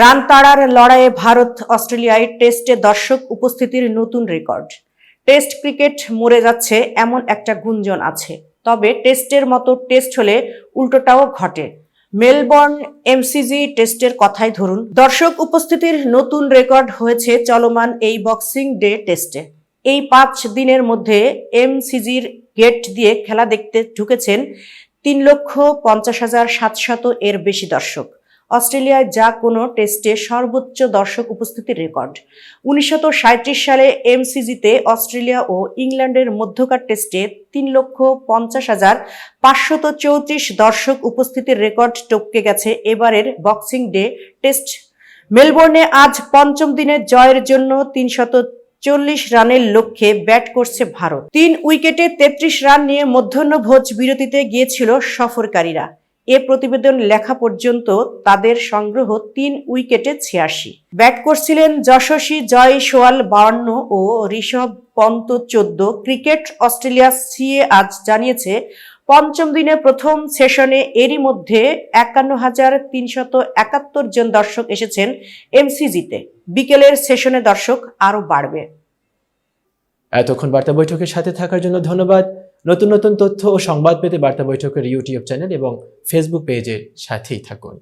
Run তাড়ার লড়াইয়ে ভারত, অস্ট্রেলিয়ায় টেস্টে দর্শক উপস্থিতির নতুন রেকর্ড। টেস্ট ক্রিকেট মরে যাচ্ছে, এমন একটা গুঞ্জন আছে। তবে টেস্টের মতো টেস্ট হলে উল্টোটাও ঘটে। মেলবর্ন এমসিজি টেস্টের কথাই ধরুন। দর্শক উপস্থিতির নতুন রেকর্ড হয়েছে চলমান এই বক্সিং ডে টেস্টে। এই পাঁচ দিনের মধ্যে এমসিজির গেট দিয়ে খেলা দেখতে ঢুকেছেন তিন লক্ষ পঞ্চাশ হাজার সাতশত এর বেশি দর্শক। অস্ট্রেলিয়ায় যা কোনো টেস্টে সর্বোচ্চ দর্শক উপস্থিতির রেকর্ড। উনিশশো সাঁইত্রিশ সালে এমসিজিতে অস্ট্রেলিয়া ও ইংল্যান্ডের মধ্যকার টেস্টে তিন লক্ষ পঞ্চাশ হাজার পাঁচশত চৌত্রিশ দর্শক উপস্থিতির রেকর্ড টপকে গেছে এবারের বক্সিং ডে টেস্ট। মেলবোর্নে আজ পঞ্চম দিনের জয়ের জন্য তিনশত চল্লিশ রানের লক্ষ্যে ব্যাট করছে ভারত। তিন উইকেটে তেত্রিশ রান নিয়ে মধ্যাহ্নভোজ বিরতিতে গিয়েছিল সফরকারীরা। এ প্রতিবেদন লেখা পর্যন্ত তাদের সংগ্রহ তিন উইকেটে ছিয়াশি। ব্যাট করছিলেন যশস্বী জয় সোয়াল বাউন্ন ও ঋষভ পন্ত চোদ্দ। ক্রিকেট অস্ট্রেলিয়া সিএ আজ জানিয়েছে, পঞ্চম দিনে প্রথম সেশনে এরই মধ্যে একান্ন হাজার তিনশত একাত্তর জন দর্শক এসেছেন এমসিজিতে। বিকেলের সেশনে দর্শক আরও বাড়বে। এতক্ষণ বার্তা বৈঠকের সাথে থাকার জন্য ধন্যবাদ। নতুন নতুন তথ্য ও সংবাদ পেতে বার্তা বৈঠকের ইউটিউব চ্যানেল এবং ফেসবুক পেজের সাথেই থাকুন।